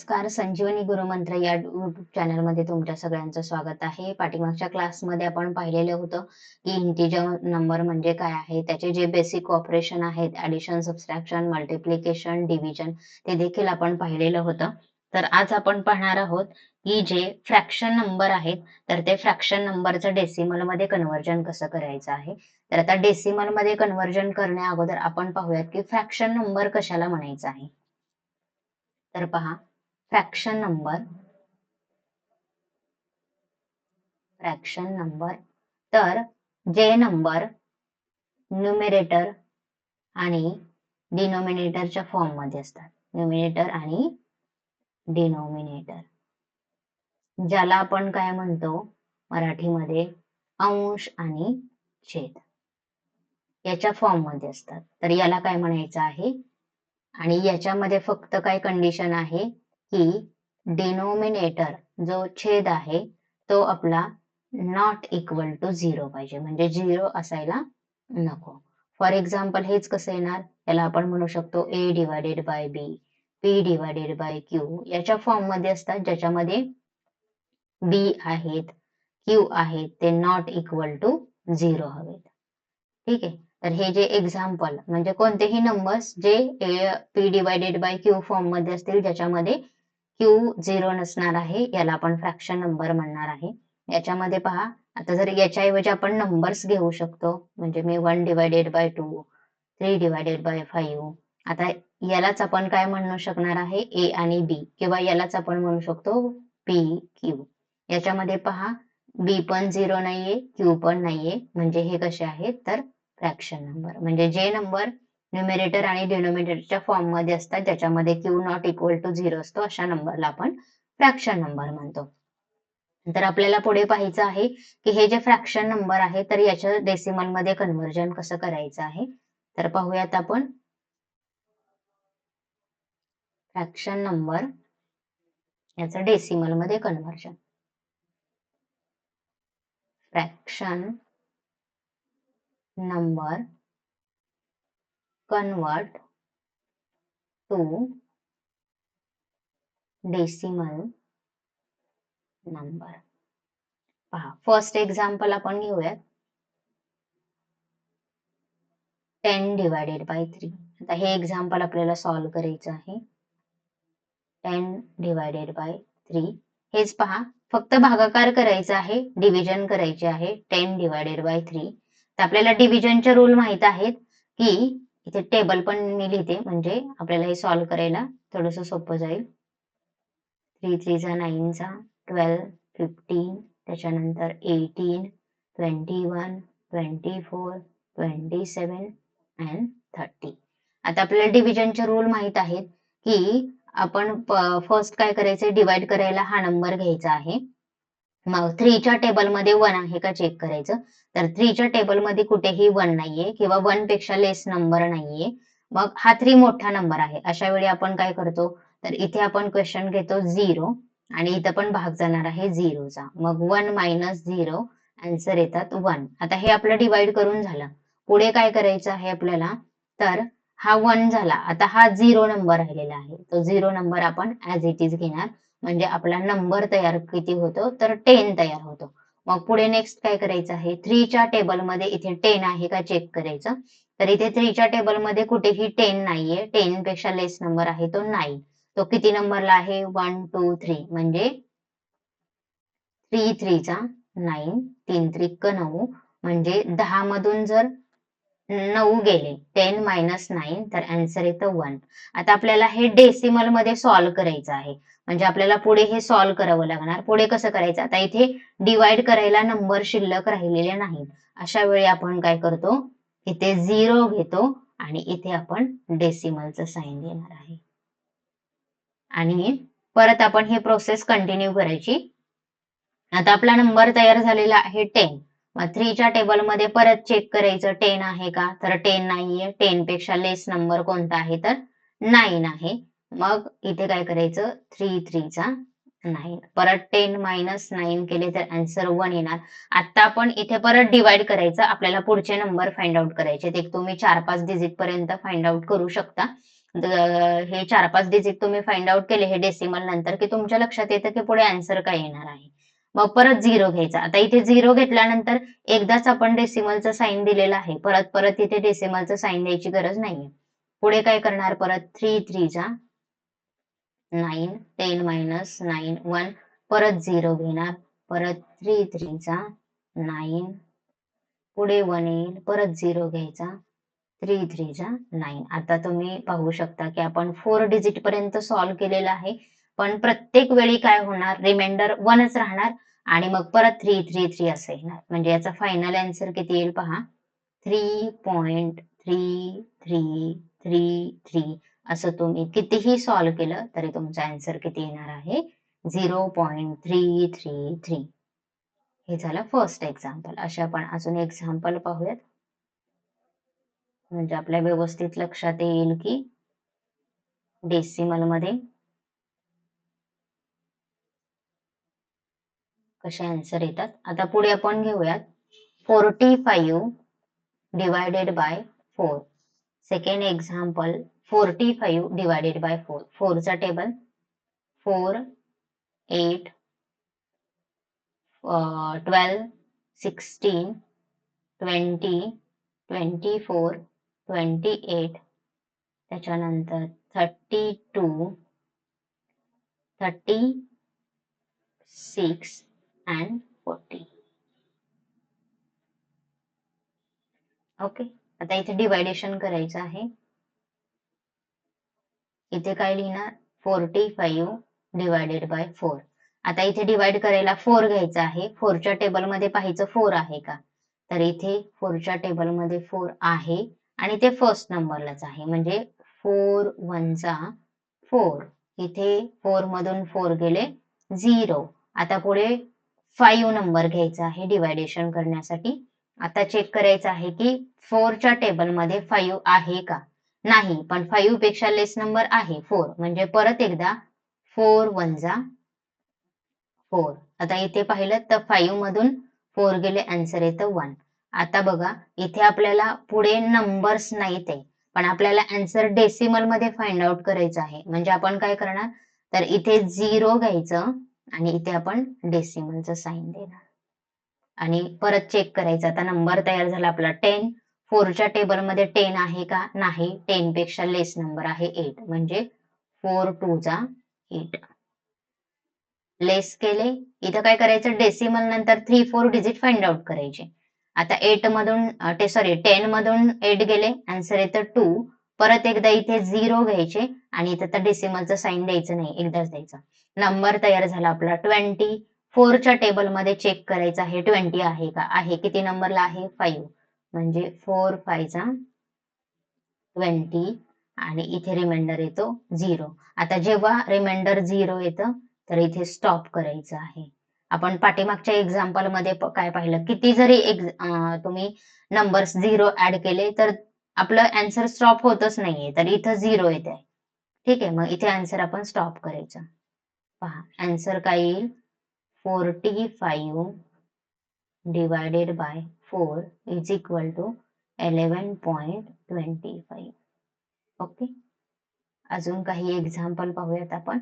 नमस्कार संजीवनी गुरुमंत्र या युट्यूब चॅनलमध्ये तुमच्या सगळ्यांचं स्वागत आहे. पाठीमागच्या क्लासमध्ये आपण पाहिलेलं होतं की इंटिजर नंबर म्हणजे काय आहे त्याचे जे बेसिक ऑपरेशन आहेत ऍडिशन सबस्ट्रॅक्शन मल्टिप्लिकेशन डिव्हिजन ते देखील आपण पाहिलेलं होतं. तर आज आपण पाहणार आहोत की जे फ्रॅक्शन नंबर आहेत तर ते फ्रॅक्शन नंबरचं डेसिमलमध्ये कन्व्हर्जन कसं करायचं आहे? तर आता डेसिमलमध्ये कन्व्हर्जन करण्या अगोदर आपण पाहूयात की फ्रॅक्शन नंबर कशाला म्हणायचं आहे? तर पहा फ्रॅक्शन नंबर फ्रॅक्शन नंबर तर जे नंबर न्युमिनेटर आणि डिनोमिनेटरच्या फॉर्ममध्ये असतात. न्युमिनेटर आणि डिनोमिनेटर ज्याला आपण काय म्हणतो? मराठीमध्ये अंश आणि छेद. याच्या फॉर्ममध्ये असतात. तर याला काय म्हणायचं आहे? आणि याच्यामध्ये फक्त काय कंडिशन आहे? की डिनोमिनेटर जो छेद आहे तो आपला नॉट इक्वल टू झिरो पाहिजे. म्हणजे झिरो असायला नको. फॉर एक्झाम्पल हेच कसं येणार? याला आपण म्हणू शकतो A divided by B P divided by Q याच्या फॉर्ममध्ये असतात ज्याच्यामध्ये बी आहेत क्यू आहेत ते नॉट इक्वल टू झिरो हवेत. ठीक आहे? तर हे जे एक्झाम्पल म्हणजे कोणतेही नंबर्स जे पी डिवायडेड बाय क्यू फॉर्ममध्ये असतील ज्याच्यामध्ये क्यू झिरो नसणार आहे याला आपण फ्रॅक्शन नंबर म्हणणार आहे. याच्यामध्ये पहा आता जर याच्याऐवजी आपण नंबर्स घेऊ शकतो म्हणजे मी one divided by two three divided by five आता यालाच आपण काय म्हणू शकणार आहे? ए आणि बी किंवा यालाच आपण म्हणू शकतो पी क्यू याच्यामध्ये पहा बी पण झिरो नाहीये क्यू पण नाहीये म्हणजे हे कसे आहेत? तर फ्रॅक्शन नंबर म्हणजे जे नंबर न्युमिरेटर आणि डिनोमिनेटरच्या फॉर्ममध्ये असतात. ज्याच्यामध्ये Q not equal to zero असतो अशा नंबरला आपण फ्रॅक्शन नंबर म्हणतो. तर आपल्याला पुढे पाहायचं आहे की हे जे फ्रॅक्शन नंबर आहे तर याच्या डेसिमलमध्ये कन्व्हर्जन कसं करायचं आहे? तर पाहूयात आपण. फ्रॅक्शन नंबर याचं डेसिमलमध्ये conversion fraction number convert to decimal number. पहा फर्स्ट एक्झाम्पल आपण घेऊयात. टेन डिवायडेड बाय थ्री आता हे एक्झाम्पल आपल्याला सॉल्व्ह करायचं आहे. टेन डिवायडेड बाय थ्री हेच पहा फक्त भागाकार करायचा आहे डिव्हिजन करायचे आहे टेन डिवायडेड बाय थ्री तर आपल्याला डिव्हिजनचे रूल माहीत आहेत की इथे टेबल पण मी लिहिते. म्हणजे आपल्याला हे सॉल्व्ह करायला थोडस सोपं जाईल. थ्री थ्रीचा नाईनचा ट्वेल्व फिफ्टीन त्याच्यानंतर eighteen twenty one twenty four twenty seven and thirty आता आपल्याला डिव्हिजनचे रूल माहीत आहेत की आपण फर्स्ट काय करायचं डिवाइड करायला हा नंबर घ्यायचा आहे. मग थ्रीच्या टेबलमध्ये वन आहे का चेक करायचं? तर थ्रीच्या टेबलमध्ये कुठेही वन नाहीये किंवा वनपेक्षा लेस नंबर नाहीये. मग हा थ्री मोठा नंबर आहे. अशा वेळी आपण काय करतो? तर इथे आपण क्वेश्चन घेतो झिरो आणि इथं पण भाग जाणार आहे झिरोचा मग वन मायनस झिरो आन्सर येतात वन आता हे आपलं डिवाइड करून झालं. पुढे काय करायचं आहे आपल्याला? तर हा वन झाला. आता हा झिरो नंबर राहिलेला आहे. तो झिरो नंबर आपण ऍज इट इज घेणार. म्हणजे आपला नंबर तयार किती होतो तर टेन तयार होतो. मग पुढे नेक्स्ट काय करायचं आहे? थ्रीच्या टेबलमध्ये इथे टेन आहे का चेक करायचं? तर इथे थ्रीच्या टेबलमध्ये कुठेही टेन नाहीये. टेन पेक्षा लेस नंबर आहे तो नाईन तो किती नंबरला आहे? वन टू थ्री म्हणजे थ्री थ्रीचा नाईन तीन त्रिक नऊ. म्हणजे दहा मधून जर नऊ गेले टेन मायनस नाईन तर आन्सर येतं वन आता आपल्याला हे डेसिमलमध्ये सॉल्व्ह करायचं आहे. म्हणजे आपल्याला पुढे हे सॉल्व्ह करावं लागणार. पुढे कसं करायचं? आता इथे डिवाइड करायला नंबर शिल्लक राहिलेले नाहीत. अशा वेळी आपण काय करतो? इथे झिरो घेतो आणि इथे आपण डेसिमलचं साईन देणार आहे. आणि परत आपण हे प्रोसेस कंटिन्यू करायची. आता आपला नंबर तयार झालेला आहे टेन मग थ्रीच्या टेबलमध्ये परत चेक करायचं टेन आहे का? तर टेन नाहीये. टेन पेक्षा लेस नंबर कोणता आहे? तर नाईन आहे. मग इथे काय करायचं? थ्री थ्रीचा नाईन परत टेन मायनस नाईन केले तर आन्सर वन येणार. आता आपण इथे परत डिवाइड करायचं. आपल्याला पुढचे नंबर फाइंड आउट करायचे ते तुम्ही चार पाच डिजिट पर्यंत फाइंड आउट करू शकता. हे चार पाच डिजिट तुम्ही फाइंड आउट केले हे डेसिमल नंतर की तुमच्या लक्षात येतं की पुढे आन्सर काय येणार आहे. मग परत झिरो घ्यायचा. आता इथे झिरो घेतल्यानंतर एकदाच आपण डेसिमलचं साईन दिलेलं आहे. परत परत इथे डेसिमलचं साईन द्यायची गरज नाहीये. पुढे काय करणार? परत three थ्रीचा nine ten minus nine one परत झिरो घेणार. परत थ्री थ्रीचा नाईन. पुढे वन येईल परत झिरो घ्यायचा. थ्री थ्रीचा नाईन. आता तुम्ही पाहू शकता की आपण फोर डिजिट पर्यंत सॉल्व्ह केलेलं आहे. पण प्रत्येक वेळी काय होणार? रिमाइंडर वनच राहणार आणि मग परत थ्री थ्री थ्री असं येणार. म्हणजे याचा फायनल आन्सर किती येईल पहा? Three point three three three three. असं तुम्ही कितीही सॉल्व्ह केलं तरी तुमचा आन्सर किती येणार आहे? Zero point three three three हे झालं फर्स्ट एक्झाम्पल अशा आपण अजून एक्झाम्पल पाहूयात. म्हणजे आपल्या व्यवस्थित लक्षात येईल की डेसिमलमध्ये कसे आन्सर येतात. आता पुढे आपण घेऊयात. Forty five divided by four second example forty five divided by four. फोरचा table four eight twelve sixteen twenty twenty four twenty eight. त्याच्यानंतर thirty two thirty six and forty. Okay आता इथे डिवायडेशन करायचं आहे. इथे काय लिहिणार? Forty five divided by four आता इथे डिवाइड करायला फोर घ्यायचा आहे. फोरच्या टेबलमध्ये पाहायचं फोर आहे का? तर इथे फोरच्या टेबलमध्ये फोर आहे आणि ते फर्स्ट नंबरलाच आहे. म्हणजे फोर वनचा फोर इथे फोर मधून फोर गेले झिरो आता पुढे फाईव्ह नंबर घ्यायचा आहे डिवायडेशन करण्यासाठी. आता चेक करायचं आहे की फोरच्या टेबलमध्ये फाईव्ह आहे का? नाही पण फाईव्हपेक्षा लेस नंबर आहे. फोर म्हणजे परत एकदा फोर वन जा. फोर आता इथे पाहिलं तर फाईव्ह मधून फोर गेले आन्सर येतं वन आता बघा इथे आपल्याला पुढे नंबर्स नाहीत आहे. पण आपल्याला आन्सर डेसिमलमध्ये फाइंड आउट करायचं आहे. म्हणजे आपण काय करणार? तर इथे झिरो घ्यायचं आणि इथे आपण डेसिमलचं साईन देणार. आणि परत चेक करायचं. आता नंबर तयार झाला आपला टेन फोरच्या टेबलमध्ये टेन आहे का? नाही. टेन पेक्षा लेस नंबर आहे एट म्हणजे फोर टू चा एट लेस केले. इथं काय करायचं? डेसिमल नंतर three four digit find out करायचे. आता एट मधून सॉरी टेन मधून एट गेले. आन्सर येतं टू परत एकदा इथे झिरो घ्यायचे आणि इथं तर डेसिमलचं साईन द्यायचं नाही. एकदाच द्यायचं. नंबर तयार झाला आपला ट्वेंटी फोरच्या टेबलमध्ये चेक करायचं आहे. ट्वेंटी आहे का? आहे. किती नंबरला आहे? फाईव्ह म्हणजे फोर फायचा ट्वेंटी आणि इथे रिमाइंडर येतो झिरो. आता जेव्हा रिमाइंडर झिरो येतं तर इथे स्टॉप करायचं आहे. आपण पाठीमागच्या एक्झाम्पलमध्ये काय पाहिलं? किती जरी एक तुम्ही नंबर्स झिरो ऍड केले तर आपलं अँसर स्टॉप होतच नाहीये. तर इथं झिरो येत आहे ठीक आहे मग इथे आन्सर आपण स्टॉप करायचं. पहा आन्सर काय येईल? Forty five divided by four is equal to eleven point twenty five okay अजून काही एक्झाम्पल पाहूयात आपण.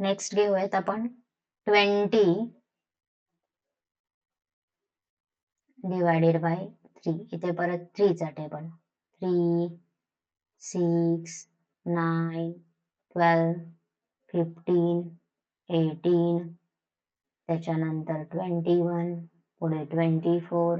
नेक्स्ट घेऊयात आपण. ट्वेंटी डिवायडेड बाय थ्री इथे परत थ्रीचा table three six nine twelve, fifteen eighteen त्याच्यानंतर ट्वेंटी वन पुढे twenty four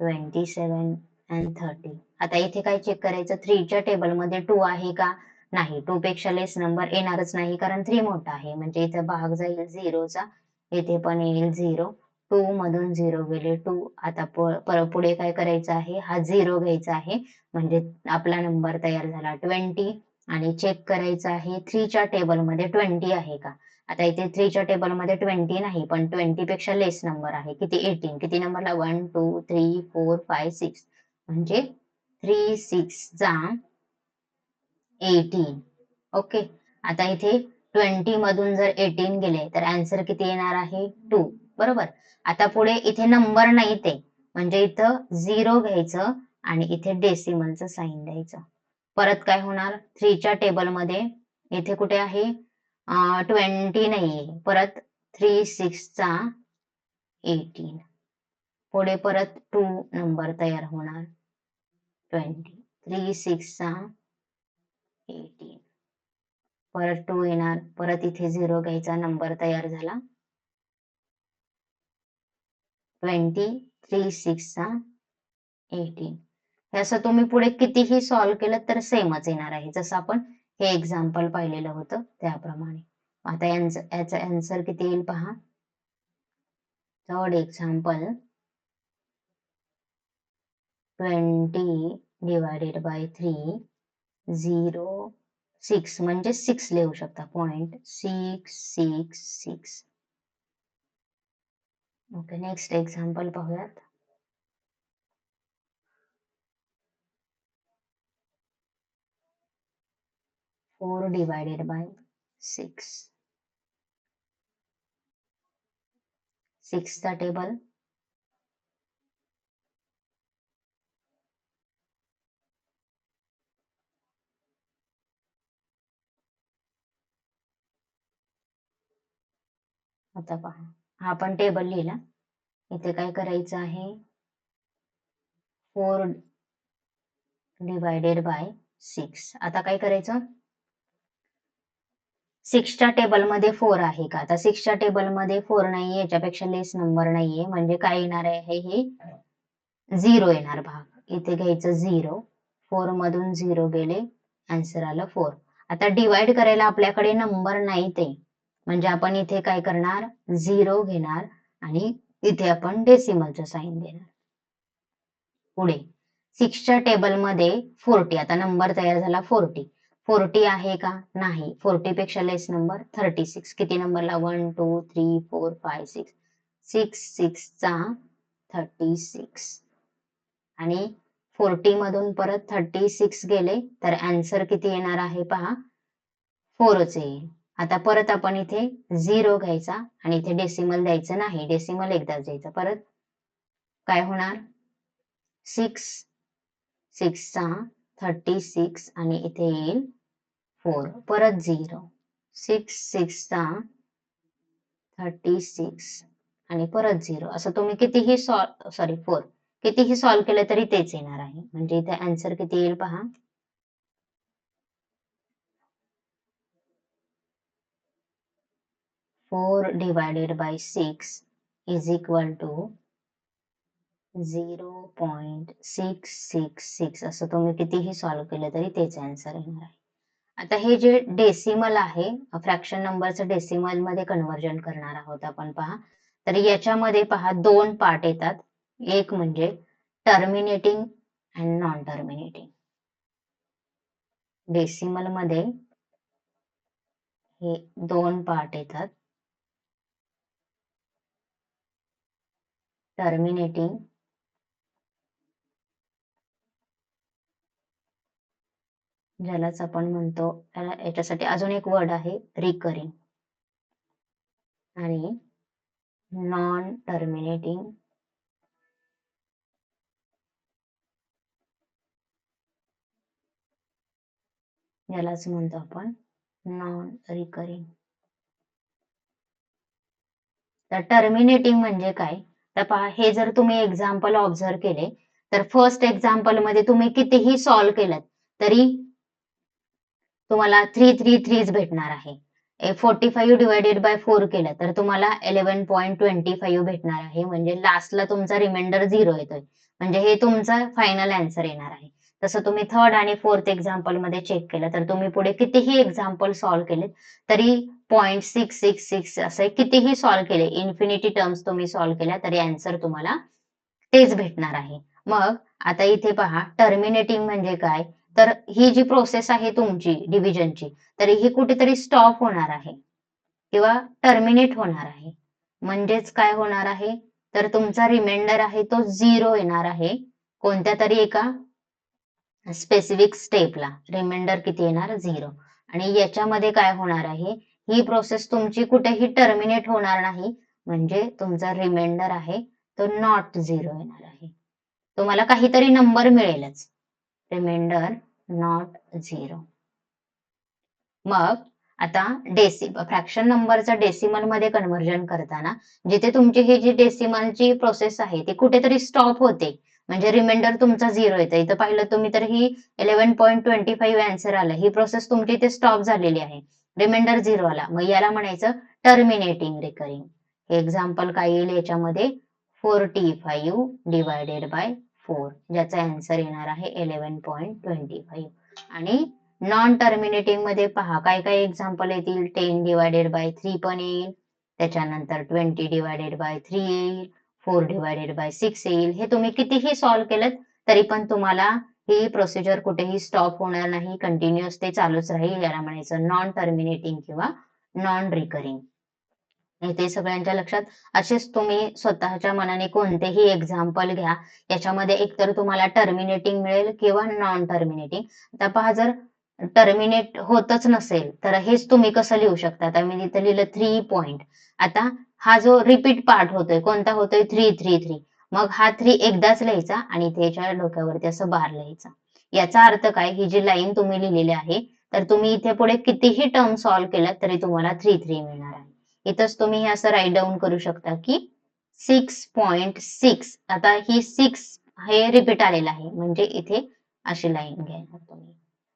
twenty seven and thirty आता इथे काय चेक करायचं? थ्रीच्या टेबलमध्ये टू आहे का? नाही. टू पेक्षा लेस नंबर येणारच नाही कारण थ्री मोठा आहे. म्हणजे इथे भाग जाईल झिरोचा इथे पण येईल झिरो टू मधून झिरो गेले. टू आता पर- पुढे काय करायचं आहे? हा झिरो घ्यायचा आहे. म्हणजे आपला नंबर तयार झाला ट्वेंटी आणि चेक करायचं आहे थ्रीच्या टेबलमध्ये ट्वेंटी आहे का? आता इथे थ्रीच्या टेबलमध्ये ट्वेंटी नाही पण ट्वेंटी पेक्षा लेस नंबर आहे. किती? एटीन. किती नंबरला? One two three four five six. म्हणजे थ्री सिक्स चा एटीन. ओके. आता इथे ट्वेंटी मधून जर एटीन गेले तर अँसर किती येणार आहे? टू. बरोबर? आता पुढे इथे नंबर नाही ते. म्हणजे इथं झिरो घ्यायचं आणि इथे डेसिमलचं साईन द्यायचं. परत काय होणार? थ्रीच्या टेबलमध्ये इथे कुठे आहे? ट्वेंटी नाहीये. परत थ्री सिक्सचा एटीन पुढे परत टू नंबर तयार होणार. ट्वेंटी थ्री सिक्सचा एटीन परत टू येणार. परत इथे झिरो घ्यायचा. नंबर तयार झाला. ट्वेंटी थ्री सिक्सचा एटीन. हे असं तुम्ही पुढे कितीही सॉल्व्ह केलं तर सेमच येणार आहे. जसं आपण हे एक्झाम्पल पाहिलेलं होतं त्याप्रमाणे. आता याचा आन्सर किती येईल पहा. Third example twenty divided by three zero six म्हणजे सिक्स लिहू शकता. Point six six six okay next example पाहूयात फोर डिवायडेड बाय सिक्स. सिक्सचा टेबल. आता पहा. हा आपण टेबल लिहिला. इथे काय करायचं आहे? फोर डिवायडेड बाय सिक्स आता काय करायचं? सिक्सच्या टेबलमध्ये फोर आहे का? आता सिक्सच्या टेबलमध्ये फोर नाहीये याच्यापेक्षा लेस नंबर नाहीये. म्हणजे काय येणार आहे? हे झिरो येणार भाग इथे घ्यायचं झिरो फोर मधून झिरो गेले. आन्सर आलं फोर आता डिवाइड करायला आपल्याकडे नंबर नाही ते. म्हणजे आपण इथे काय करणार? झिरो घेणार आणि इथे आपण डेसिमलचं साईन देणार. पुढे. सिक्सच्या टेबलमध्ये फोर्टी आता नंबर तयार झाला फोर्टी फोर्टी आहे का? नाही. फोर्टी पेक्षा लेस नंबर थर्टी सिक्स किती नंबरला one two three four five six six सिक्सचा thirty six आणि फोर्टी मधून परत थर्टी सिक्स गेले तर अँसर किती येणार आहे पहा? फोरच येईल. आता परत आपण इथे झिरो घ्यायचा आणि इथे डेसिमल द्यायचं नाही. डेसिमल एकदाच द्यायचा. परत काय होणार? सिक्स सिक्सचा थर्टी सिक्स आणि इथे येईल फोर परत झिरो सिक्स सिक्सचा थर्टी सिक्स आणि परत झिरो असं तुम्ही कितीही सॉल्व सॉरी फोर कितीही सॉल्व केलं तरी तेच येणार आहे. म्हणजे इथे आन्सर किती येईल पहा? Four divided by six is equal to zero point six six six असं तुम्ही कितीही सॉल्व केलं तरी तेच आन्सर येणार आहे. आता हे जे डेसिमल आहे फ्रॅक्शन नंबरचं डेसिमलमध्ये कन्वर्जन करणार आहोत आपण पहा. तर याच्यामध्ये पहा दोन पार्ट येतात. एक म्हणजे टर्मिनेटिंग अँड नॉन टर्मिनेटिंग डेसिमलमध्ये हे दोन पार्ट येतात. Terminating. ज्यालाच आपण म्हणतो याच्यासाठी अजून एक वर्ड आहे रिकरिंग आणि नॉन टर्मिनेटिंग यालाच म्हणतो आपण नॉन रिकरिंग तर टर्मिनेटिंग म्हणजे काय? तर पहा हे जर तुम्ही एक्झाम्पल ऑब्झर्व केले तर फर्स्ट एक्झाम्पलमध्ये तुम्ही कितीही सॉल्व केलं तरी तुम्हाला थ्री थ्री थ्रीच भेटणार आहे. Forty five divided by four केलं तर तुम्हाला इलेव्हन पॉईंट ट्वेंटी फाईव्ह भेटणार आहे. म्हणजे लास्टला तुमचा रिमाइंडर झिरो येतोय. म्हणजे हे तुमचा फायनल आन्सर येणार आहे. तसं तुम्ही थर्ड आणि फोर्थ एक्झाम्पलमध्ये चेक केलं तर तुम्ही पुढे कितीही एक्झाम्पल सॉल्व्ह केले तरी पॉईंट सिक्स सिक्स सिक्स असे कितीही सॉल्व्ह केले इन्फिनिटी टर्म्स तुम्ही सॉल्व्ह केल्या तरी अँसर तुम्हाला तेच भेटणार आहे. मग आता इथे पहा टर्मिनेटिंग म्हणजे काय? तर ही जी प्रोसेस आहे तुमची डिव्हिजनची तर ही कुठेतरी स्टॉप होणार आहे. किंवा टर्मिनेट होणार आहे. म्हणजेच काय होणार आहे? तर तुमचा रिमाइंडर आहे तो झिरो येणार आहे. कोणत्या तरी एका स्पेसिफिक स्टेपला रिमाइंडर किती येणार? झिरो आणि याच्यामध्ये काय होणार आहे? ही प्रोसेस तुमची कुठेही टर्मिनेट होणार नाही. म्हणजे तुमचा रिमाइंडर आहे तो नॉट झिरो येणार आहे. तुम्हाला काहीतरी नंबर मिळेलच. रिमाइंडर नॉट झिरो मग आता डेसि फ्रॅक्शन नंबरचं डेसिमलमध्ये कन्व्हर्जन करताना जिथे तुमची ही जी डेसिमलची प्रोसेस आहे ती कुठेतरी स्टॉप होते. म्हणजे रिमाइंडर तुमचा झिरो येतं. इथं पाहिलं तुम्ही तर ही eleven point twenty five answer आलं. ही प्रोसेस तुमची इथे स्टॉप झालेली आहे. रिमाइंडर झिरो आला मग याला म्हणायचं टर्मिनेटिंग रिकरिंग हे एक्झाम्पल काय येईल याच्यामध्ये? Forty five divided by four ज्याचा अँसर येणार आहे इलेव्हन पॉईंट ट्वेंटी फाईव्ह आणि नॉन टर्मिनेटिंगमध्ये पहा काय काय एक्झाम्पल येतील? टेन डिवायडेड बाय थ्री पण येईल. त्याच्यानंतर ट्वेंटी डिवायडेड बाय थ्री येईल. फोर डिवायडेड बाय सिक्स येईल. हे तुम्ही कितीही सॉल्व्ह केलं तरी पण तुम्हाला ही प्रोसिजर कुठेही स्टॉप होणार नाही कंटिन्युअस ते चालूच राहील याला म्हणायचं नॉन टर्मिनेटिंग किंवा नॉन रिकरिंग ते सगळ्यांच्या लक्षात. असेच तुम्ही स्वतःच्या मनाने कोणतेही एक्झाम्पल घ्या. याच्यामध्ये एकतर तुम्हाला टर्मिनेटिंग मिळेल किंवा नॉन टर्मिनेटिंग आता पहा जर टर्मिनेट होतच नसेल तर हेच तुम्ही कसं लिहू शकता? आता मी इथं लिहिलं थ्री पॉइंट आता हा जो रिपीट पार्ट होतोय कोणता होतोय? थ्री थ्री थ्री मग हा थ्री एकदाच लिहायचा आणि त्याच्या डोक्यावरती असं बार लिहायचा. याचा अर्थ काय? ही जी लाईन तुम्ही लिहिलेली आहे तर तुम्ही इथे पुढे कितीही टर्म सॉल्व्ह केलं तरी तुम्हाला थ्री थ्री मिळणार आहे. इथंच तुम्ही हे असं राईट डाऊन करू शकता की सिक्स पॉइंट सिक्स आता ही सिक्स हे रिपीट आलेलं आहे म्हणजे इथे अशी लाईन घेणार तुम्ही.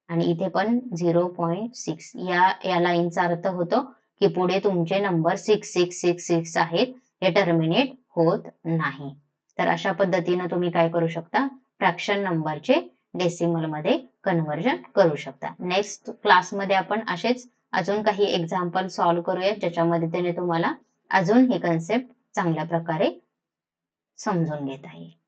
आणि इथे पण झिरो पॉईंट सिक्स या या लाईनचा अर्थ होतो की पुढे तुमचे number six six six six आहेत हे टर्मिनेट होत नाही. तर अशा पद्धतीनं तुम्ही काय करू शकता? फ्रॅक्शन नंबरचे डेसिमलमध्ये कन्व्हर्जन करू शकता. नेक्स्ट क्लासमध्ये आपण असेच अजून काही एक्झाम्पल सॉल्व्ह करूया ज्याच्यामध्ये त्याने तुम्हाला अजून हे कन्सेप्ट चांगल्या प्रकारे समजून घेता येईल.